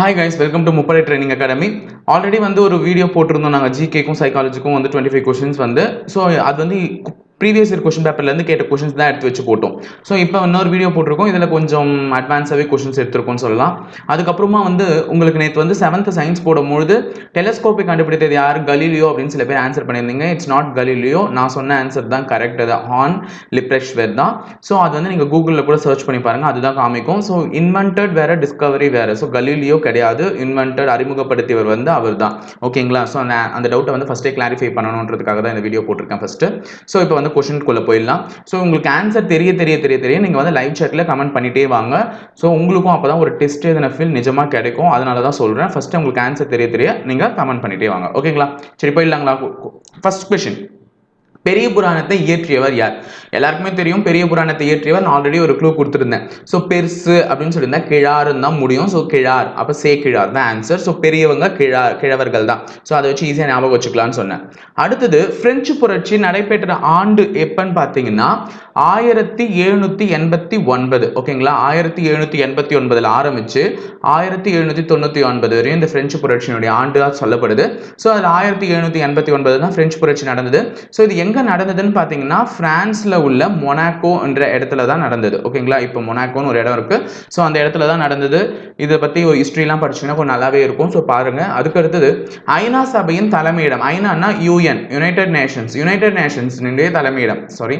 Hi guys welcome to முப்படை training academy already வந்து ஒரு வீடியோ போட்டிருந்தோம் நாங்கள் ஜிகேக்கும் சைக்காலஜிக்கும் வந்து டுவெண்ட்டி ஃபைவ் கொஷின்ஸ் வந்து. ஸோ அது வந்து ப்ரீவியஸ் இயர் கொஷின் பேப்பர்லேருந்து கேட்ட கொஷின்ஸ் தான் எடுத்து வச்சு போட்டோம். ஸோ இப்போ இன்னொரு வீடியோ போட்டிருக்கோம். இதில் கொஞ்சம் அட்வான்ஸாகவே கொஷின்ஸ் எடுத்திருக்கோம்னு சொல்லலாம். அதுக்கப்புறமா வந்து உங்களுக்கு நேற்று வந்து செவன்த் சயின்ஸ் போடும்பொழுது டெலஸ்கோப்பை கண்டுபிடித்தது யார்? கலீலியோ அப்படின்னு சில பேர் ஆன்சர் பண்ணியிருந்தீங்க. இட்ஸ் நாட் கலீலியோ நான் சொன்ன ஆன்சர் தான் கரெக்ட் அது ஹான் லிப்ரெஷ்வர் தான். ஸோ அது வந்து நீங்கள் கூகுளில் கூட சர்ச் பண்ணி பாருங்கள் அதுதான் காமிக்கும். ஸோ இன்வென்டட் வேறு டிஸ்கவரி வேறு. ஸோ கலீலியோ கிடையாது. இன்வென்டட் அறிமுகப்படுத்தியவர் வந்து அவர் தான் ஓகேங்களா ஸோ அந்த அந்த டவுட்டை வந்து ஃபஸ்ட்டே கிளாரிஃபை பண்ணணுன்றதுக்காக தான் இந்த வீடியோ போட்டிருக்கேன் ஃபஸ்ட்டு ஸோ இப்போ வந்து கொஷின்குள்ளே போயிடலாம். ஸோ உங்களுக்கு ஆன்சர் தெரிய தெரிய தெரிய தெரிய நீங்கள் வந்து லைவ் சேட்டில் கமெண்ட் பண்ணிட்டே வாங்க. ஸோ உங்களுக்கும் அப்போ தான் ஒரு டெஸ்ட் எதுன ஃபீல் நிஜமாக கிடைக்கும். அதனால தான் சொல்கிறேன் ஃபஸ்ட்டு உங்களுக்கு ஆன்சர் தெரிய தெரிய நீங்கள் கமெண்ட் பண்ணிட்டே வாங்க. ஓகேங்களா சரி போயிடலாங்களா? ஃபஸ்ட் கொஷின் பெரிய புராணத்தை இயற்றியவர் யார்? எல்லாருக்குமே தெரியும் பெரிய புராணத்தை இயற்றியவர் நான் ஆல்ரெடி ஒரு க்ளூ கொடுத்துருந்தேன். ஸோ பெருசு அப்படின்னு சொல்லியிருந்தா கிழாருன்னு தான் முடியும். ஸோ கிழார். அப்போ சே கிழார் தான் ஆன்சர் ஸோ பெரியவங்க கிழார் கிழவர்கள் தான். ஸோ அதை வச்சு ஈஸியாக ஞாபகம் வச்சுக்கலாம்னு சொன்னேன். அடுத்தது பிரெஞ்சு புரட்சி நடைபெற்ற ஆண்டு எப்பன்னு பார்த்தீங்கன்னா ஆயிரத்தி எழுநூற்றி எண்பத்தி ஒன்பது. ஓகேங்களா ஆயிரத்தி எழுநூற்றி எண்பத்தி ஒன்பதில் ஆரம்பித்து ஆயிரத்தி எழுநூற்றி தொண்ணூற்றி ஒன்பது வரையும் இந்த பிரெஞ்சு புரட்சியினுடைய ஆண்டாக சொல்லப்படுது. ஸோ அதில் ஆயிரத்தி எழுநூற்றி எண்பத்தி ஒன்பது தான் பிரெஞ்சு புரட்சி நடந்தது. ஸோ இது எங்க நடந்ததுன்னு பார்த்தீங்கன்னா ஃப்ரான்ஸில் உள்ள மொனாக்கோ என்ற இடத்துல தான் நடந்தது. ஓகேங்களா? இப்போ மொனாக்கோன்னு ஒரு இடம் இருக்குது ஸோ அந்த இடத்துல தான் நடந்தது. இதை பற்றி ஒரு ஹிஸ்ட்ரிலாம் படிச்சிங்கன்னா கொஞ்சம் நல்லாவே இருக்கும். ஸோ பாருங்கள் அதுக்கு அடுத்தது ஐநா சபையின் தலைமையிடம் ஐநான்னா UN United Nations United Nations தலைமையிடம். சாரி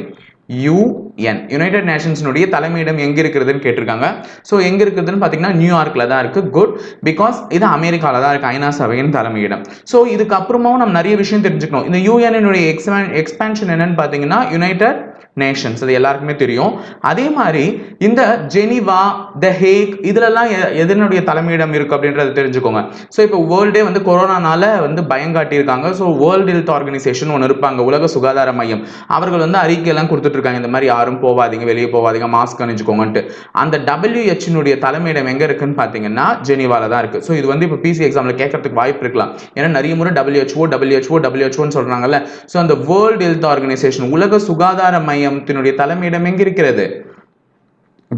என் யுனைடெட் நேஷன்ஸினுடைய தலைமையிடம் எங்கே இருக்கிறதுன்னு கேட்டிருக்காங்க. ஸோ எங்கே இருக்குதுன்னு பார்த்தீங்கன்னா நியூயார்க்கில் தான் இருக்குது குட் பிகாஸ் இது அமெரிக்காவில் தான் இருக்குது ஐநா சபையின் தலைமையிடம். ஸோ இதுக்கப்புறமாவும் நம்ம நிறைய விஷயம் தெரிஞ்சுக்கணும். இந்த யூஎன்னுடைய எக்ஸ்பேன் எக்ஸ்பேன்ஷன் என்னன்னு பார்த்தீங்கன்னா யுனைடெட் நேஷன்ஸ் அது எல்லாருக்குமே தெரியும். அதே மாதிரி இந்த ஜெனிவா த ஹேக் இதுலலாம் எ- எதனுடைய தலைமையிடம் இருக்கு அப்படின்றத தெரிஞ்சுக்கோங்க. ஸோ இப்போ வேர்ல்டே வந்து கொரோனானால வந்து பயம் காட்டியிருக்காங்க. ஸோ வேர்ல்டு ஹெல்த் ஆர்கனைசேஷன் ஒன்று இருப்பாங்க. உலக சுகாதார மையம். அவர்கள் வந்து அறிக்கையெல்லாம் கொடுத்துட்டு இருக்காங்க. இந்த மாதிரி யாரும் போவாதீங்க வெளியே போவாதீங்க மாஸ்க் அணிஞ்சுக்கோங்கன்ட்டு. அந்த டபிள்யூஹெச்னுடைய தலைமையிடம் எங்கே இருக்குன்னு பார்த்தீங்கன்னா ஜெனிவாவில் தான் இருக்கு. ஸோ இது வந்து இப்போ பிசி எக்ஸாமில் கேட்கறதுக்கு வாய்ப்பு இருக்கலாம். ஏன்னா நிறைய முறை டபிள்யூஹெச்ஓ டபிள்யூஹெச்ஓ டபிள்யூஹெச்ஓன்னு சொல்கிறாங்கல்ல ஸோ அந்த வேர்ல்டு ஹெல்த் ஆர்கனைசேஷன் உலக சுகாதார மையத்தினுடைய தலைமையிடம் எங்கே இருக்கிறது?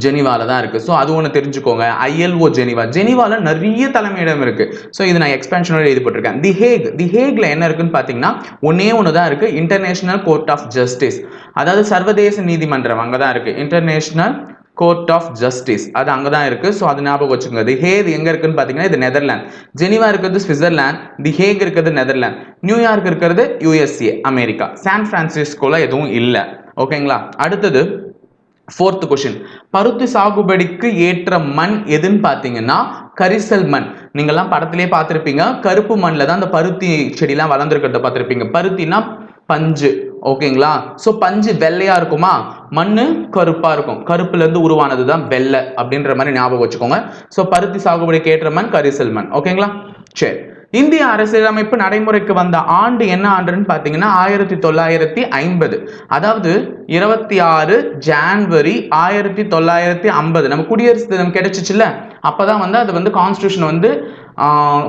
ஜெனிவால தான் இருக்கு. ஸோ அது ஒன்று தெரிஞ்சுக்கோங்க. ILO Geneva. ஜெனிவால நிறைய தலைமையிடம் இருக்கு. ஸோ இது நான் எக்ஸ்பென்ஷனோட எழுதிப்பட்டிருக்கேன். தி ஹேக் தி ஹேக்ல என்ன இருக்குன்னு பார்த்தீங்கன்னா ஒன்னே ஒன்று தான் இருக்கு. இன்டர்நேஷனல் கோர்ட் ஆஃப் ஜஸ்டிஸ் அதாவது சர்வதேச நீதிமன்றம் அங்கே தான் இருக்கு. இன்டர்நேஷனல் கோர்ட் ஆஃப் ஜஸ்டிஸ் அது அங்கே தான் இருக்குது ஸோ அது ஞாபகம் வச்சுக்கோங்க. தி ஹேக் எங்கே இருக்குன்னு பார்த்தீங்கன்னா இது நெதர்லாந்து ஜெனிவா இருக்கிறது சுவிட்சர்லாந்து தி ஹேக் இருக்கிறது நெதர்லாந்து நியூயார்க் இருக்கிறது யூஎஸ்ஏ அமெரிக்கா. சான் ஃப்ரான்சிஸ்கோவில் எதுவும் இல்லை. ஓகேங்களா அடுத்தது ஃபோர்த்து கொஷின் பருத்தி சாகுபடிக்கு ஏற்ற மண் எதுன்னு பார்த்தீங்கன்னா கரிசல் மண். நீங்கள்லாம் படத்திலே பார்த்துருப்பீங்க. கருப்பு மண்ணில் தான் அந்த பருத்தி செடிலாம் வளர்ந்துருக்கிறத பார்த்துருப்பீங்க. பருத்தினா பஞ்சு. ஓகேங்களா? ஸோ பஞ்சு வெள்ளையாக இருக்குமா? மண் கருப்பாக இருக்கும். கருப்புலேருந்து உருவானது தான் வெள்ளை அப்படின்ற மாதிரி ஞாபகம் வச்சுக்கோங்க. ஸோ பருத்தி சாகுபடிக்கு ஏற்ற மண் கரிசல் மண். ஓகேங்களா? சரி. இந்திய அரசியலமைப்பு நடைமுறைக்கு வந்த ஆண்டு என்ன ஆண்டுன்னு பார்த்தீங்கன்னா ஆயிரத்தி தொள்ளாயிரத்தி ஐம்பது. அதாவது இருபத்தி ஆறு ஜான்வரி ஆயிரத்தி தொள்ளாயிரத்தி ஐம்பது. நம்ம குடியரசு தினம் அப்போ தான் வந்து அது வந்து கான்ஸ்டியூஷன் வந்து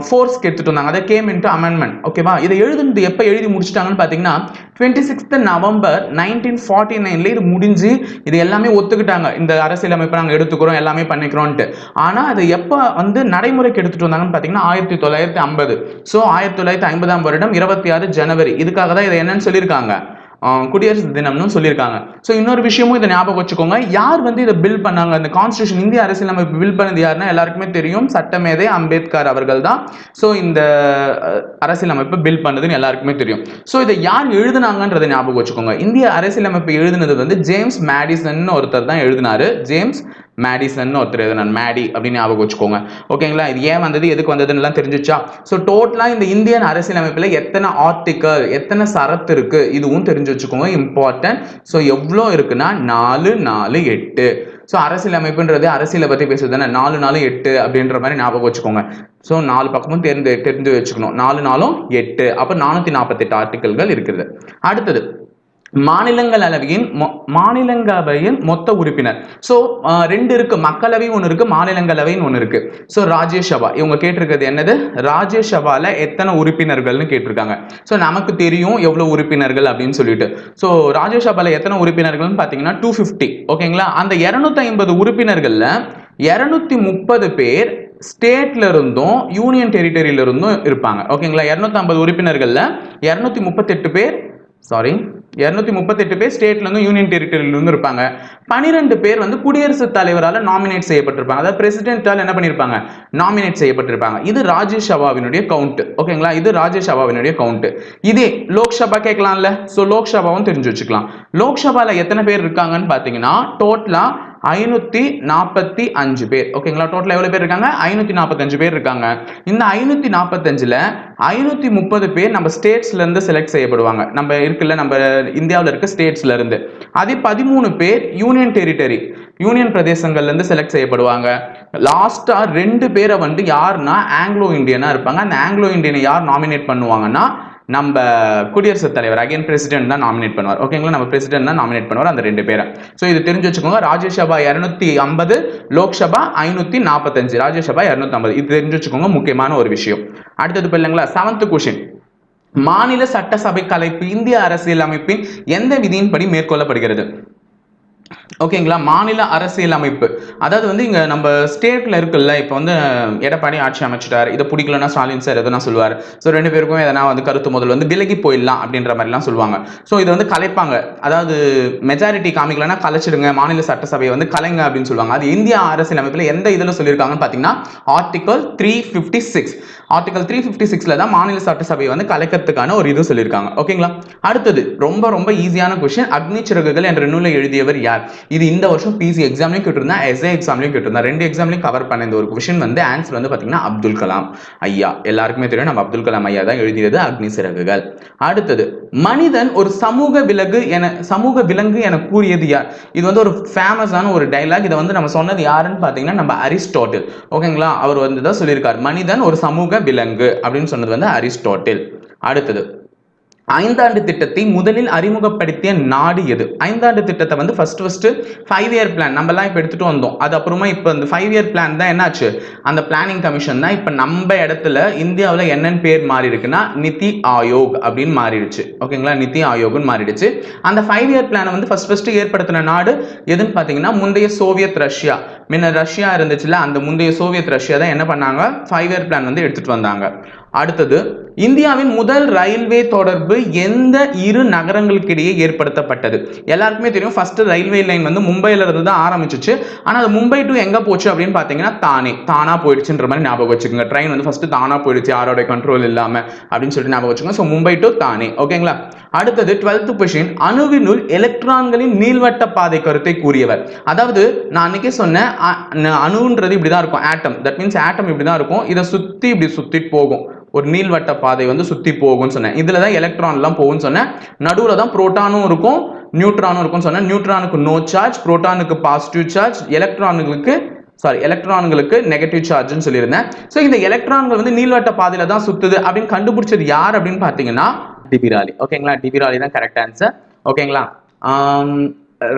ஃபோர்ஸ்க்கு எடுத்துட்டு வந்தாங்க. அதை கேம் இன்ட்டு அமெண்ட்மெண்ட் ஓகேவா இதை எழுதுனது எப்போ எழுதி முடிச்சிட்டாங்கன்னு பார்த்தீங்கன்னா twenty sixth November nineteen forty நைனில் இது முடிஞ்சு இது எல்லாமே ஒத்துக்கிட்டாங்க. இந்த அரசியலமைப்பை நாங்கள் எடுத்துக்கிறோம் எல்லாமே பண்ணிக்கிறோன்ட்டு ஆனால் அது எப்போ வந்து நடைமுறைக்கு எடுத்துகிட்டு வந்தாங்கன்னு பார்த்தீங்கன்னா ஆயிரத்தி தொள்ளாயிரத்தி ஐம்பது. ஸோ ஆயிரத்தி தொள்ளாயிரத்தி ஐம்பதாம் வருடம் இருபத்தி ஆறு ஜனவரி. இதுக்காக தான் இதை என்னன்னு சொல்லியிருக்காங்க. குடியரசு தினம்னு சொல்லியிருக்காங்க. ஸோ இன்னொரு விஷயமும் இதை ஞாபகம் வச்சுக்கோங்க. யார் வந்து இதை பில் பண்ணாங்க? அந்த கான்ஸ்டியூஷன் இந்திய அரசியலமைப்பு பில் பண்ணது யாருன்னா எல்லாருக்குமே தெரியும். சட்டமேதை அம்பேத்கர் அவர்கள் தான். ஸோ இந்த அரசியலமைப்பு பில் பண்ணதுன்னு எல்லாருக்குமே தெரியும். ஸோ இதை யார் எழுதுனாங்கன்றதை ஞாபகம் வச்சுக்கோங்க. இந்திய அரசியலமைப்பு எழுதுனது வந்து ஜேம்ஸ் மேடிசன் ஒருத்தர் தான் எழுதினாரு. ஜேம்ஸ் மேடிசன் ஒருத்தர் எழுதினார் மேடி அப்படின்னு ஞாபகம் வச்சுக்கோங்க. ஓகேங்களா? இது ஏன் வந்தது? எதுக்கு வந்ததுன்னுலாம் தெரிஞ்சிச்சா? தெரிஞ்சுச்சா ஸோ டோட்டலாக இந்த இந்தியன் அரசியலமைப்பில் எத்தனை ஆர்டிக்கல் எத்தனை சரத்து இருக்குது இதுவும் தெரிஞ்சு வச்சுக்கோங்க. இம்பார்ட்டன்ட் ஸோ எவ்வளோ இருக்குன்னா நாலு நாலு எட்டு. ஸோ அரசியலமைப்புன்றது அரசியலை பற்றி பேசுறது தானே? நாலு நாலு எட்டு அப்படின்ற மாதிரி ஞாபகம் வச்சுக்கோங்க. ஸோ நாலு பக்கமும் தெரிந்து தெரிஞ்சு வச்சுக்கணும். நாலு நாளும் எட்டு. அப்போ நானூற்றி நாற்பத்தெட்டு ஆர்டிக்கல்கள் இருக்குது. அடுத்தது மாநிலங்களவையின் மொ- மாநிலங்களவையின் மொத்த உறுப்பினர். ஸோ ரெண்டு இருக்கு. மக்களவை ஒன்று இருக்கு மாநிலங்களவைன்னு ஒன்று இருக்கு. ஸோ ராஜ்யசபா இவங்க கேட்டிருக்கிறது என்னது? ராஜ்யசபால எத்தனை உறுப்பினர்கள்னு கேட்டிருக்காங்க. ஸோ நமக்கு தெரியும் எவ்வளோ உறுப்பினர்கள் அப்படின்னு சொல்லிட்டு. ஸோ ராஜ்யசபால எத்தனை உறுப்பினர்கள்னு பார்த்தீங்கன்னா டூ ஃபிஃப்டி ஓகேங்களா? அந்த இரநூத்தி ஐம்பது உறுப்பினர்களில் இரநூத்தி முப்பது பேர் ஸ்டேட்ல இருந்தும் யூனியன் டெரிட்டரியில இருந்தும் இருப்பாங்க. ஓகேங்களா? இரநூத்தி ஐம்பது உறுப்பினர்கள்ல இரநூத்தி முப்பத்தெட்டு பேர் சாரி இரநூத்தி முப்பத்தெட்டு பேர் ஸ்டேட்ல இருந்து யூனியன் டெரிட்டரியில இருந்து இருப்பாங்க பனிரெண்டு பேர் வந்து குடியரசுத் தலைவரால் நாமினேட் செய்யப்பட்டிருப்பாங்க. அதாவது பிரசிடென்டால் என்ன பண்ணியிருப்பாங்க நாமினேட் செய்யப்பட்டிருப்பாங்க. இது ராஜேஷ் அவாவினுடைய கவுண்ட் ஓகேங்களா இது ராஜேஷ் அவாவினுடைய கவுண்ட் இதே லோக்சபா கேட்கலாம்ல. ஸோ லோக்சபாவும் தெரிஞ்சு வச்சுக்கலாம். லோக்சபால எத்தனை பேர் இருக்காங்கன்னு பார்த்தீங்கன்னா டோட்டலா ஐநூத்தி நாற்பத்தி அஞ்சு பேர். ஓகேங்களா டோட்டல் எவ்வளவு பேர் இருக்காங்க? ஐநூத்தி நாற்பத்தஞ்சு பேர் இருக்காங்க. இந்த ஐநூத்தி நாற்பத்தஞ்சுல ஐநூத்தி முப்பது பேர் நம்ம ஸ்டேட்ஸ்ல இருந்து செலக்ட் செய்யப்படுவாங்க. நம்ம இருக்குல்ல நம்ம இந்தியாவில் இருக்க ஸ்டேட்ஸ்ல இருந்து. அதே பதிமூணு பேர் யூனியன் டெரிட்டரி யூனியன் பிரதேசங்கள்ல இருந்து செலக்ட் செய்யப்படுவாங்க. லாஸ்டா ரெண்டு பேரை வந்து யாருன்னா ஆங்கிலோ இந்தியனா இருப்பாங்க. அந்த ஆங்கிலோ இந்தியனை யார் நாமினேட் பண்ணுவாங்கன்னா நம்ம குடியரசுத் தலைவர் அகைன் பிரசிடென்ட் தான் நாமினேட் பண்ணுவார். ஓகேங்களா நம்ம பிரசிடென்ட் தான் நாமினேட் பண்ணுவார் அந்த ரெண்டு பேரை. ஸோ இது தெரிஞ்சு வச்சுக்கோங்க ராஜ்யசபா இரநூத்தி ஐம்பது லோக்சபா ஐநூத்தி நாற்பத்தஞ்சு ராஜ்யசபா இரநூத்தி ஐம்பது. இது தெரிஞ்சு வச்சுக்கோங்க முக்கியமான ஒரு விஷயம். அடுத்தது பிள்ளைங்களா செவன்த் கொஷின் மாநில சட்டசபை கலைப்பு இந்திய அரசியல் அமைப்பின் எந்த விதியின்படி மேற்கொள்ளப்படுகிறது? ஓகேங்களா? மாநில அரசியல் அமைப்பு அதாவது வந்து இங்கே நம்ம ஸ்டேட்டில் இருக்குல்ல இப்போ வந்து எடப்பாடி ஆட்சி அமைச்சிட்டார். இதை பிடிக்கலன்னா ஸ்டாலின் சார் எதனா சொல்லுவார். ஸோ ரெண்டு பேருக்கும் எதனா வந்து கருத்து முதல் வந்து விலகி போயிடலாம் அப்படின்ற மாதிரிலாம் சொல்லுவாங்க. ஸோ இதை வந்து கலைப்பாங்க. அதாவது மெஜாரிட்டி காமிக்கலன்னா கலைச்சிடுங்க மாநில சட்டசபையை வந்து கலைங்க அப்படின்னு சொல்லுவாங்க. அது இந்தியா அரசியல் அமைப்பில் எந்த இதில் சொல்லியிருக்காங்கன்னு பார்த்தீங்கன்னா article three fifty six article three fifty சிக்ஸில் தான் மாநில சட்டசபையை வந்து கலைக்கிறதுக்கான ஒரு இது சொல்லியிருக்காங்க. ஓகேங்களா? அடுத்தது ரொம்ப ரொம்ப ஈஸியான கொஸ்டின் அக்னி சிறகுகள் என்ற நூலை எழுதியவர் யார்? இது இந்த வருஷம் பிசி எக்ஸாம்லையும் கேட்டிருந்தேன் எஸ்ஏ எக்ஸாம்லையும் கேட்டிருந்தேன். ரெண்டு எக்ஸாம்லையும் கவர் பண்ண இந்த ஒரு கொஷின் வந்து ஆன்சர் வந்து பார்த்தீங்கன்னா அப்துல் கலாம் ஐயா. எல்லாருக்குமே தெரியும் நம்ம அப்துல் கலாம் ஐயா தான் எழுதியது அக்னி சிறகுகள். அடுத்தது மனிதன் ஒரு சமூக விலகு என சமூக விலங்கு என கூறியது யார்? இது வந்து ஒரு ஃபேமஸான ஒரு டைலாக் இதை வந்து நம்ம சொன்னது யாருன்னு பார்த்தீங்கன்னா நம்ம அரிஸ்டாட்டில். ஓகேங்களா அவர் வந்து தான் சொல்லியிருக்கார். மனிதன் ஒரு சமூக விலங்கு அப்படின்னு சொன்னது வந்து அரிஸ்டாட்டில். அடுத்தது ஐந்தாண்டு திட்டத்தை முதலில் அறிமுகப்படுத்திய நாடு எது? ஐந்தாண்டு திட்டத்தை வந்து first first five year plan நம்மலாம் இப்போ எடுத்துட்டு வந்தோம். அது அப்புறமா இப்போ இந்த ஃபைவ் இயர் பிளான் தான் என்னாச்சு? அந்த பிளானிங் கமிஷன் தான் இப்போ நம்ம இடத்துல இந்தியாவில் என்னென்னு பேர் மாறி இருக்குன்னா நிதி ஆயோக் அப்படின்னு மாறிடுச்சு. ஓகேங்களா நிதி ஆயோக்னு மாறிடுச்சு. அந்த ஃபைவ் இயர் பிளானை வந்து ஃபர்ஸ்ட் ஃபர்ஸ்ட் ஏற்படுத்தின நாடு எதுன்னு பார்த்தீங்கன்னா முந்தைய சோவியத் ரஷ்யா. முன்ன ரஷ்யா இருந்துச்சுல அந்த முந்தைய சோவியத் ரஷ்யா தான் என்ன பண்ணாங்க? ஃபைவ் இயர் பிளான் வந்து எடுத்துட்டு வந்தாங்க. அடுத்தது இந்தியாவின் முதல் ரயில்வே தொடர்பு எந்த இரு நகரங்களுக்கிடையே ஏற்படுத்தப்பட்டது? எல்லாருக்குமே தெரியும் ஃபர்ஸ்ட் ரயில்வே லைன் வந்து மும்பையில இருந்து தான் ஆரம்பிச்சிச்சு. ஆனால் அது மும்பை டு எங்க போச்சு அப்படின்னு பாத்தீங்கன்னா தானே. தானா போயிடுச்சுன்ற மாதிரி ஞாபகம் வச்சுக்கோங்க. ட்ரெயின் வந்து ஃபர்ஸ்ட் தானா போயிடுச்சு யாரோட கண்ட்ரோல் இல்லாம அப்படின்னு சொல்லிட்டு ஞாபகம் வச்சுக்கோங்க. ஸோ மும்பை டு தானே. ஓகேங்களா அடுத்தது டுவெல்த் கொஷின் அணுவினுள் எலக்ட்ரான்களின் நீள்வட்ட பாதை கருத்தை கூறியவர். அதாவது நான் அன்னைக்கே சொன்னேன் அணுன்றது இப்படி தான் இருக்கும் ஆட்டம் தட் மீன்ஸ் ஆட்டம் இப்படி தான் இருக்கும். இதை சுற்றி இப்படி சுற்றி போகும். ஒரு நீள்வட்ட பாதை வந்து சுற்றி போகும்னு சொன்னேன். இதில் தான் எலக்ட்ரான்லாம் போகும்னு சொன்னேன். நடுவில் தான் புரோட்டானும் இருக்கும் நியூட்ரானும் இருக்கும்னு சொன்னேன். நியூட்ரானுக்கு நோ சார்ஜ் புரோட்டானுக்கு பாசிட்டிவ் சார்ஜ் எலக்ட்ரானுங்களுக்கு சாரி எலக்ட்ரான்களுக்கு நெகட்டிவ் சார்ஜ்னு சொல்லியிருந்தேன். ஸோ இந்த எலக்ட்ரான்கள் வந்து நீள்வட்ட பாதையில் தான் சுற்றுது அப்படின்னு கண்டுபிடிச்சது யார் அப்படின்னு பார்த்தீங்கன்னா டிபிராலி ஓகேங்களா? டிபிராலி தான் கரெக்ட் ஆன்சர் ஓகேங்களா?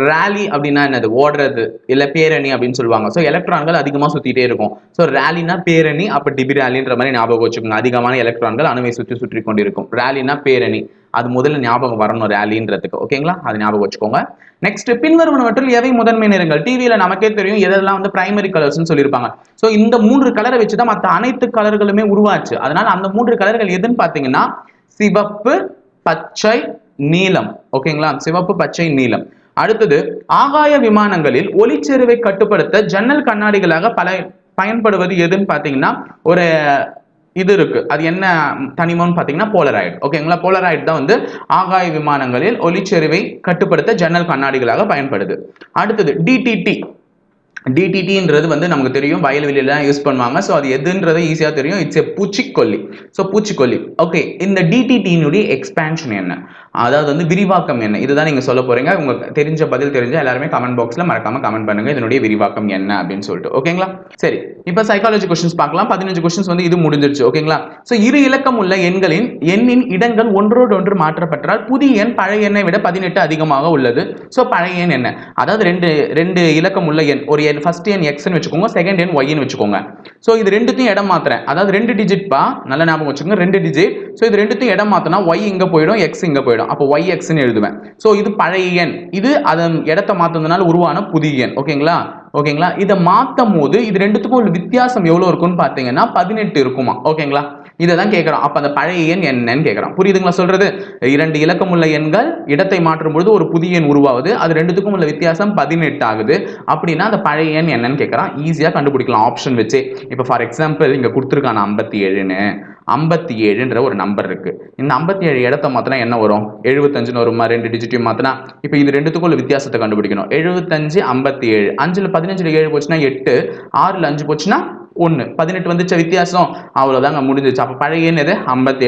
ரேலி அப்படின்னா என்னது? ஓடுறது இல்லை பேரணி அப்படின்னு சொல்லுவாங்க. ஸோ எலக்ட்ரான்கள் அதிகமாக சுற்றிட்டே இருக்கும். ஸோ ரேலினா பேரணி அப்போ டிபி ரேலின்ற மாதிரி ஞாபகம் வச்சுக்கோங்க. அதிகமான எலக்ட்ரான்கள் அணுவை சுற்றி சுற்றி கொண்டிருக்கும். ரேலினா பேரணி. அது முதல்ல ஞாபகம் வரணும் ரேலின்றதுக்கு ஓகேங்களா? அது ஞாபகம் வச்சுக்கோங்க. நெக்ஸ்ட் பின்வருவனவற்றில் எவை முதன்மை நிறங்கள்? டிவியில் நமக்கே தெரியும் எதெல்லாம் வந்து பிரைமரி கலர்ஸ்னு சொல்லியிருப்பாங்க. ஸோ இந்த மூன்று கலரை வச்சு தான் மற்ற அனைத்து கலர்களுமே உருவாச்சு. அதனால அந்த மூன்று கலர்கள் எதுன்னு பார்த்தீங்கன்னா சிவப்பு பச்சை நீலம். ஓகேங்களா சிவப்பு பச்சை நீலம். அடுத்தது ஆகாய விமானங்களில் ஒளிச்செருவை கட்டுப்படுத்த ஜன்னல் கண்ணாடிகளாக பல பயன்படுவது எதுன்னு பார்த்தீங்கன்னா ஒரு இது இருக்கு. அது என்ன தனிமம்னு பார்த்தீங்கன்னா போலராய்டு. ஓகேங்களா போலராய்டு தான் வந்து ஆகாய விமானங்களில் ஒளிச்செருவை கட்டுப்படுத்த ஜன்னல் கண்ணாடிகளாக பயன்படுது. அடுத்தது டிடிடி டிடிடின்றது வந்து நமக்கு தெரியும் வயல்வெளியெல்லாம் யூஸ் பண்ணுவாங்க. ஸோ அது எதுன்றது ஈஸியாக தெரியும். இட்ஸ் எ பூச்சிக்கொல்லி. ஸோ பூச்சிக்கொல்லி. ஓகே இந்த டிடிடியினுடைய எக்ஸ்பேன்ஷன் என்ன? அதாவது வந்து விரிவாக்கம் என்ன? இதுதான் நீங்க சொல்ல போறீங்க. உங்களுக்கு தெரிஞ்ச பதில் தெரிஞ்ச எல்லாருமே கமெண்ட் பாக்ஸ்ல மறக்காம கமெண்ட் பண்ணுங்க. இதனுடைய விரிவாக்கம் என்ன அப்படின்னு சொல்லிட்டு. ஓகேங்களா சரி. இப்போ சைக்காலஜி கொஸ்டின்ஸ் பார்க்கலாம். பதினஞ்சு கொஸ்டின்ஸ் வந்து இது முடிஞ்சிருச்சு. ஓகேங்களா ஸோ இரு இலக்கம் உள்ள எண்களின் எண்ணின் இடங்கள் ஒன்றோடு ஒன்று மாற்றப்பட்டால் புதிய எண் பழைய எண்ணை விட பதினெட்டு அதிகமாக உள்ளது. ஸோ பழைய எண் என்ன? அதாவது ரெண்டு ரெண்டு இலக்கம் உள்ள எண் ஒரு எண் ஃபர்ஸ்ட் எண் எக்ஸ்ன்னு வச்சுக்கோங்க. செகண்ட் எண் ஒய்னு வச்சுக்கோங்க. ஸோ இது ரெண்டுத்தையும் இடம் மாத்துறேன். அதாவது ரெண்டு டிஜிட் பா? நல்ல ஞாபகம் வச்சுக்கோங்க. ரெண்டு டிஜிட் ஸோ இது ரெண்டுத்தையும் இடம் மாத்தினா ஒய் இங்க போயிடும் எக்ஸ் இங்க போயிடும். அப்போ ஒய் எக்ஸ்னு எழுதுவேன். ஸோ இது பழைய எண். இது அதன் இடத்த மாத்துனதுனால உருவான புதிய எண். ஓகேங்களா? ஓகேங்களா? இதை மாற்றும் போது இது ரெண்டுத்துக்கும் உள்ள வித்தியாசம் எவ்வளோ இருக்கும்னு பார்த்தீங்கன்னா பதினெட்டு இருக்குமா? ஓகேங்களா? இதை தான் கேட்குறான் அப்போ அந்த பழைய எண் என்னன்னு கேட்குறான் புரியுதுங்களா சொல்றது? இரண்டு இலக்கமுள்ள எண்கள் இடத்தை மாற்றும் பொழுது ஒரு புதிய எண் உருவாகுது. அது ரெண்டுத்துக்கும் உள்ள வித்தியாசம் பதினெட்டு ஆகுது. அப்படின்னா அந்த பழைய எண் என்னன்னு கேட்குறான் ஈஸியாக கண்டுபிடிக்கலாம். ஆப்ஷன் வச்சு. இப்போ ஃபார் எக்ஸாம்பிள் இங்கே கொடுத்துருக்கான ஐம்பத்தி ஏழுன்னு ஐம்பத்தி ஏழுன்ற ஒரு நம்பர் இருக்கு. இந்த ஐம்பத்தி ஏழு இடத்த மாத்தினா என்ன வரும்? எழுபத்தஞ்சுன்னு வருமா? ரெண்டு டிஜிட்டையும் மாத்தினா? இப்போ இது ரெண்டுத்துக்கும் உள்ள வித்தியாசத்தை கண்டுபிடிக்கணும். எழுபத்தஞ்சு ஐம்பத்தி ஏழு அஞ்சுல பதினஞ்சுல ஏழு போச்சுன்னா எட்டு. ஆறுல அஞ்சு போச்சுன்னா ஒன்று பதினெட்டு வந்துச்ச வித்தியாசம்? அவ்வளோதாங்க முடிஞ்சிச்சு. அப்போ பழைய என்னது?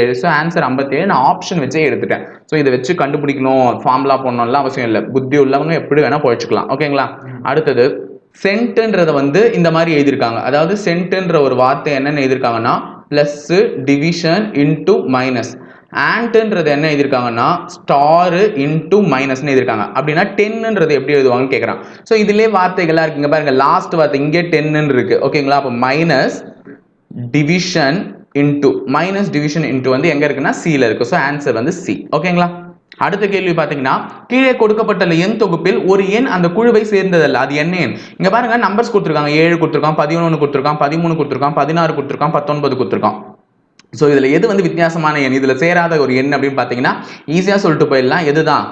எது ஸோ ஆன்சர் ஐம்பத்தேழு. நான் ஆப்ஷன் வச்சே எடுத்துட்டேன். ஸோ இதை வச்சு கண்டுபிடிக்கணும். ஃபார்முலா போடணும்லாம் அவசியம் இல்லை. புத்தி உள்ளவங்க எப்படி வேணால் பொழைச்சிக்கலாம். ஓகேங்களா அடுத்தது சென்ட்டுன்றதை வந்து இந்த மாதிரி எழுதியிருக்காங்க. அதாவது சென்ட்டுன்ற ஒரு வார்த்தை என்னென்னு எழுதியிருக்காங்கன்னா ப்ளஸ்ஸு டிவிஷன் இன்டூ மைனஸ் ஆண்ட்ன்றது என்ன எழுதியிருக்காங்கன்னா ஸ்டாரு இன்டூ மைனஸ்னு எழுதியிருக்காங்க அப்படின்னா டென்னுன்றது எப்படி எழுதுவாங்கன்னு கேட்குறான் ஸோ இதுலேயே வார்த்தைகள்லாம் இருக்குங்க பாருங்க லாஸ்ட் வார்த்தை இங்கே டென்னு இருக்கு. ஓகேங்களா அப்போ minus division into minus division into வந்து எங்கே இருக்குன்னா சியில் இருக்கு. ஸோ ஆன்சர் வந்து சி ஓகேங்களா அடுத்த கேள்வி பார்த்தீங்கன்னா கீழே கொடுக்கப்பட்டுள்ள எண் தொகுப்பில் ஒரு எண் அந்த குழுவை சேர்ந்ததல்ல. அது என்ன எண்? இங்கே பாருங்க நம்பர்ஸ் கொடுத்துருக்காங்க. ஏழு கொடுத்துருக்கான் பதினொன்று கொடுத்துருக்கான் பதிமூணு கொடுத்துருக்கான் பதினாறு கொடுத்துருக்கான் பத்தொன்பது கொடுத்துருக்கான். ஸோ இதில் எது வந்து வித்தியாசமான எண்? இதில் சேராத ஒரு எண் அப்படின்னு பார்த்தீங்கன்னா ஈஸியாக சொல்லிட்டு போயிடலாம். எதுதான்?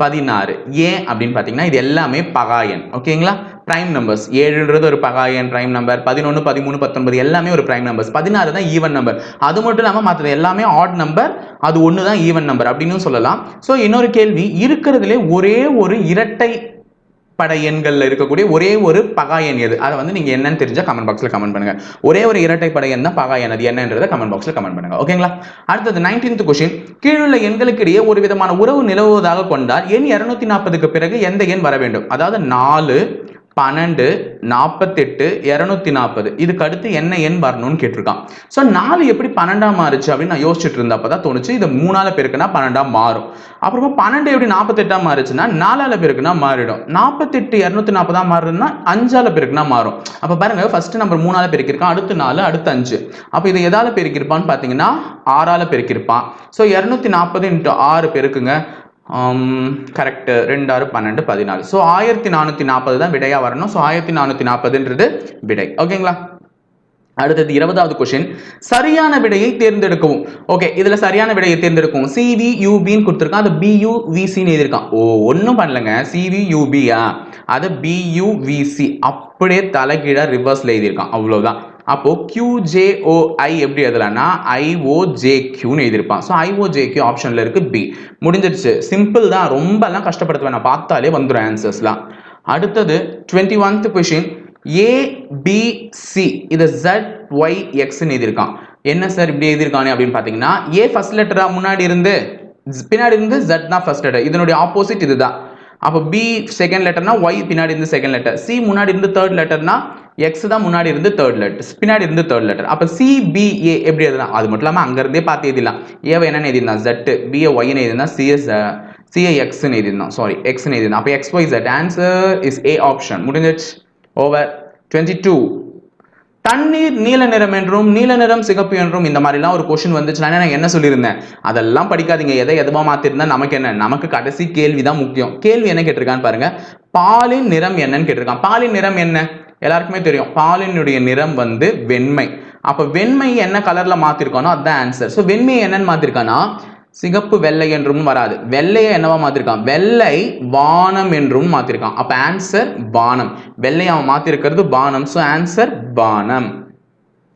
பதினாறு. ஏன் அப்படின்னு பார்த்தீங்கன்னா இது எல்லாமே பகா எண். ஓகேங்களா ப்ரைம் நம்பர்ஸ் ஏழுன்றது ஒரு பகா எண் நம்பர் பதினொன்று பதிமூணு பத்தொன்பது எல்லாமே ஒரு ப்ரைம் நம்பர்ஸ் பதினாறு தான் ஈவன் நம்பர் அது மட்டும் இல்லாமல் மற்றது எல்லாமே ஆட் நம்பர் அது ஒன்று தான் ஈவன் நம்பர் அப்படின்னு சொல்லலாம். ஸோ இன்னொரு கேள்வி இருக்கிறதுலே ஒரே ஒரு இரட்டை பட எண்களில் இருக்கக்கூடிய ஒரே ஒரு பகா எண் எது? அதை வந்து நீங்கள் என்னன்னு தெரிஞ்சால் கமெண்ட் பாக்ஸில் கமெண்ட் பண்ணுங்கள் ஒரே ஒரு இரட்டை பட எண் தான் பகா எண் அது என்னன்றதை கமெண்ட் பாக்ஸில் கமெண்ட் பண்ணுங்க. ஓகேங்களா அடுத்தது நைன்டீன்த் கொஷின் கீழுள்ள எண்களுக்கு இடையே ஒரு விதமான உறவு நிலவுவதாக கொண்டால் எண் இருநூத்தி நாற்பதுக்கு பிறகு எந்த எண் வர வேண்டும்? அதாவது நாலு பன்னெண்டு நாற்பத்தெட்டு இரநூத்தி நாற்பது இதுக்கு அடுத்து என்ன எண் வரணும்னு கேட்டிருக்கான். ஸோ நாலு எப்படி பன்னெண்டாம் மாறுச்சு அப்படின்னு நான் யோசிச்சுட்டு இருந்தப்ப தான் தோணுச்சு இது மூணால பேருக்குன்னா பன்னெண்டாம் மாறும். அப்புறமா பன்னெண்டு எப்படி நாற்பத்தெட்டாம் மாறுச்சுன்னா நாலால பேருக்குன்னா மாறிடும். நாற்பத்தெட்டு இரநூத்தி நாற்பதாக மாறுதுன்னா அஞ்சால பேருக்குன்னா மாறும். அப்போ பாருங்க ஃபர்ஸ்ட் நம்பர் மூணால பெருக்கிருக்கான் அடுத்து நாலு அடுத்து அஞ்சு. அப்போ இதை எதால பெருக்கிருப்பான்னு பார்த்தீங்கன்னா ஆறால பெருக்கிருப்பான் ஸோ இரநூத்தி நாற்பது இன்ட்டு ஆறு பெருக்குங்க. கரெக்டு ரெண்டு ஆறு பன்னெண்டு பதினாலு. ஸோ ஆயிரத்தி நானூற்றி நாற்பது தான் விடையாக வரணும். ஸோ ஆயிரத்தி நானூற்றி நாற்பதுன்றது விடை. ஓகேங்களா அடுத்தது இருபதாவது கொஷின் சரியான விடையை தேர்ந்தெடுக்கவும். ஓகே இதில் சரியான விடையை தேர்ந்தெடுக்கவும். சிவி யூபின்னு கொடுத்துருக்கான். அது பியூ விசின்னு எழுதியிருக்கான். ஓ ஒன்றும் பண்ணலங்க. சிவி யூபியா அது பியூவிசி அப்படியே தலைகீழா ரிவர்ஸ்ல எழுதியிருக்கான். அவ்வளோதான் அப்போ QJOI எப்படி எழுதலாம்னா ஐஓஜேக்யூன்னு எழுதியிருப்பான். ஸோ ஐஓஜேக்யூ ஆப்ஷனில் இருக்கு பி முடிஞ்சிருச்சு சிம்பிள் தான். ரொம்பலாம் கஷ்டப்படுத்த வேணாம். பார்த்தாலே வந்துடும் ஆன்சர்ஸ்லாம் அடுத்தது twenty oneth question A B C இதை ஜட் ஒய் எக்ஸ்ன்னு எழுதியிருக்கான். என்ன சார் இப்படி எழுதியிருக்கானே அப்படின்னு பார்த்தீங்கன்னா ஏ ஃபர்ஸ்ட் லெட்டரா முன்னாடி இருந்து பின்னாடி இருந்து ஜெட் தான் ஃபர்ஸ்ட் லெட்டர் இதனுடைய ஆப்போசிட் இதுதான். அப்போ பி செகண்ட் லெட்டர்னா ஒய் பின்னாடி இருந்து செகண்ட் லெட்டர் சி முன்னாடி இருந்து தேர்ட் லெட்டர்னா எக்ஸ் தான் முன்னாடி இருந்து தேர்ட் லெட்டர் பின்னாடி இருந்து தேர்ட் லெட்டர் அப்போ சிபிஏ எப்படி எழுதலாம் அது மட்டும் இல்லாமல் அங்கேருந்தே பார்த்து எழுதிடலாம். ஏவை என்னென்னு எழுதிருந்தான் ஜெட்டு பிஏ ஒய்னு எழுதிருந்தான் சிஎஸ் சிஏ எக்ஸ்னு எழுதிருந்தோம் சாரி எக்ஸ்னு எழுதிருந்தோம் அப்போ X Y Z answer is A option முடிஞ்சிச்சு ஓவர் டுவெண்ட்டி டூ தண்ணீர் நீல நிறம் என்றும் நீல நிறம் சிகப்பு என்றும் இந்த மாதிரிலாம் ஒரு கொஷின் வந்துச்சுன்னா நான் என்ன சொல்லியிருந்தேன்? அதெல்லாம் படிக்காதீங்க. எதை எதுவாக மாற்றிருந்தா நமக்கு என்ன? நமக்கு கடைசி கேள்வி தான் முக்கியம். கேள்வி என்ன கேட்டிருக்கான்னு பாருங்க. பாலின் நிறம் என்னன்னு கேட்டிருக்கான். பாலின் நிறம் என்ன? எல்லாருக்குமே தெரியும். பாலினுடைய நிறம் வந்து வெண்மை. அப்ப வெண்மை என்ன கலர்ல மாத்திருக்கானோ அதுதான் ஆன்சர் ஸோ வெண்மையை என்னன்னு மாத்திருக்கானா? சிகப்பு வெள்ளை என்றும் வராது. வெள்ளையை என்னவா மாத்திருக்கான்? வெள்ளை வானம் என்றும் மாத்திருக்கான். அப்ப ஆன்சர் வானம். வெள்ளை அவன் மாத்திருக்கிறது வானம். ஸோ ஆன்சர் வானம்.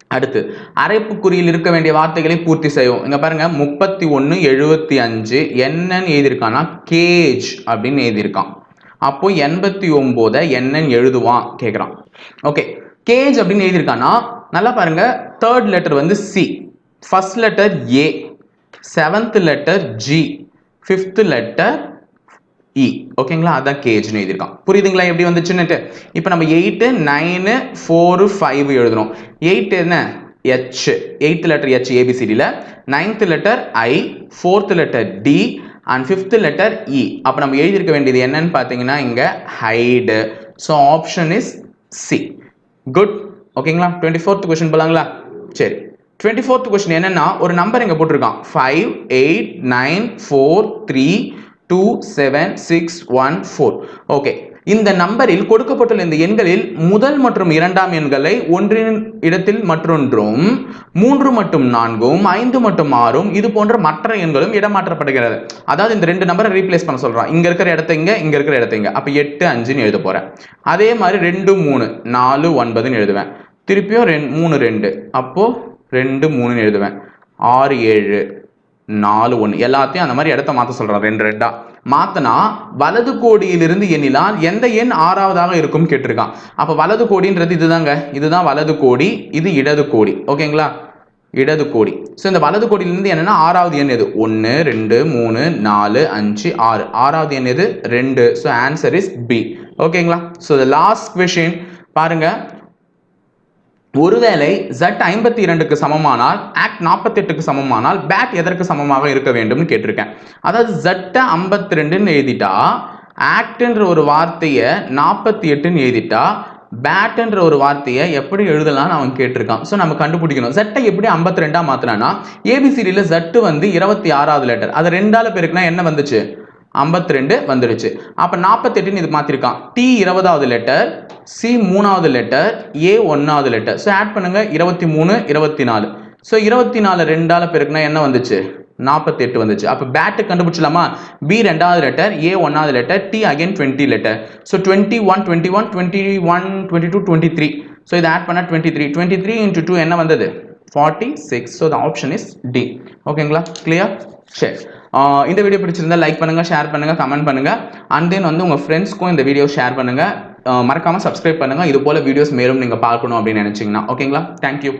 அடுத்து அரைப்புக்குறியில் இருக்க வேண்டிய வார்த்தைகளை பூர்த்தி செய்வோம். இங்க பாருங்க முப்பத்தி ஒன்று எழுபத்தி அஞ்சு. என்னன்னு எழுதியிருக்கான்னா கேஜ் அப்படின்னு எழுதியிருக்கான். அப்போ எண்பத்தி ஒம்போதை என்னன்னு எழுதுவான் கேட்குறான் ஓகே கேஜ் அப்படின்னு எழுதியிருக்கான்னா நல்லா பாருங்க தேர்ட் லெட்டர் வந்து C first letter A seventh letter G fifth letter E ஓகேங்களா அதான் கேஜ்னு எழுதியிருக்கான். புரியுதுங்களா எப்படி வந்துச்சுன்னுட்டு? இப்போ நம்ம எயிட்டு நைனு ஃபோரு ஃபைவ் எழுதணும் எயிட் என்ன? H eighth letter H ஏபிசிடியில் ninth letter I fourth letter D and fifth letter E அப்போ நம்ம எழுதியிருக்க வேண்டியது என்னன்னு பார்த்தீங்கன்னா இங்கே hide so option is C good ஓகேங்களா டுவெண்ட்டி ஃபோர்த் கொஸ்டின் போலாங்களா? சரி. டுவெண்ட்டி ஃபோர்த் கொஸ்டின் என்னென்னா ஒரு நம்பர் இங்கே போட்டிருக்கான். Five eight nine four three two seven six one four okay இந்த நம்பரில் கொடுக்கப்பட்டுள்ள இந்த எண்களில் முதல் மற்றும் இரண்டாம் எண்களை ஒன்றின் இடத்தில் மற்றொன்றும் மூன்று மற்றும் நான்கும் ஐந்து மற்றும் ஆறும் இது போன்ற மற்ற எண்களும் இடமாற்றப்படுகிறது. அதாவது இந்த ரெண்டு நம்பரை ரீப்ளேஸ் பண்ண சொல்றான். இங்க இருக்கிற இடத்த இங்க இங்க இருக்கிற இடத்த இங்க. அப்ப எட்டு அஞ்சுன்னு எழுத போறேன். அதே மாதிரி ரெண்டு மூணு நாலு ஒன்பதுன்னு எழுதுவேன். திருப்பியும் ரெண்டு மூணு ரெண்டு. அப்போ ரெண்டு மூணுன்னு எழுதுவேன். ஆறு ஏழு நாலு ஒன்று எல்லாத்தையும் அந்த மாதிரி இடத்த மாற்ற சொல்கிறேன் ரெண்டு ரெண்டாக மாற்றினா வலது கோடியிலிருந்து எண்ணினால் எந்த எண் ஆறாவதாக இருக்கும்? கேட்டிருக்கான். அப்போ வலது கோடின்றது இதுதாங்க. இதுதான் வலது கோடி இது இடது கோடி. ஓகேங்களா? இடது கோடி. ஸோ இந்த வலது கோடியிலிருந்து என்னன்னா ஆறாவது எண் எது? ஒன்று ரெண்டு மூணு நாலு அஞ்சு ஆறு. ஆறாவது எண் எது? ரெண்டு. ஸோ ஆன்சர் இஸ் பி ஓகேங்களா? ஸோ த லாஸ்ட் கொஷின் பாருங்க. ஒருவேளை Z ஐம்பத்தி இரண்டுக்கு சமமானால் ஆக்ட் நாற்பத்தெட்டுக்கு சமமானால் பேட் எதற்கு சமமாக இருக்க வேண்டும்னு கேட்டிருக்கேன். அதாவது Z ஐம்பத்தி ரெண்டுன்னு எழுதிட்டா ஆக்ட்ன்ற ஒரு வார்த்தையை நாற்பத்தி எட்டுன்னு எழுதிட்டா பேட்ன்ற ஒரு வார்த்தையை எப்படி எழுதலாம்னு அவன் கேட்டிருக்கான். ஸோ நம்ம கண்டுபிடிக்கணும். Z எப்படி ஐம்பத்தி ரெண்டாக மாத்தினானா ஏபிசிடியில் ஜட்டு வந்து இருபத்தி ஆறாவது லெட்டர் அது ரெண்டாவது பேருக்குனா என்ன வந்துச்சு? ஐம்பத்தி ரெண்டு வந்துடுச்சு அப்போ நாற்பத்தெட்டுன்னு இது மாற்றிருக்கான் டி இருபதாவது லெட்டர் சி மூணாவது லெட்டர் ஏ ஒன்றாவது லெட்டர் ஸோ ஆட் பண்ணுங்க. இருபத்தி மூணு இருபத்தி நாலு ஸோ இருபத்தி நாலு ரெண்டால் பெருக்குனா என்ன வந்துச்சு? நாற்பத்தெட்டு வந்துச்சு. அப்போ பேட்டு கண்டுபிடிச்சலாமா பி ரெண்டாவது லெட்டர் ஏ ஒன்றாவது letter T again twenty letter so twenty one twenty one twenty one twenty two twenty three so இதை ஆட் பண்ணால் twenty three twenty three into two என்ன வந்தது? Forty six so the option is D ஓகேங்களா clear சரி. இந்த video பிடிச்சிருந்தா like பண்ணுங்கள் share பண்ணுங்கள் கமெண்ட் பண்ணுங்க. அண்ட் தென் வந்து உங்கள் ஃப்ரெண்ட்ஸ்க்கும் இந்த வீடியோ ஷேர் பண்ணுங்கள் மறக்காமல் சப்ஸ்கிரைப் பண்ணுங்கள் இது போல் வீடியோஸ் மேலும் நீங்கள் பார்க்கணும் அப்படின்னு நினைச்சீங்கன்னா ஓகேங்களா தேங்க்யூ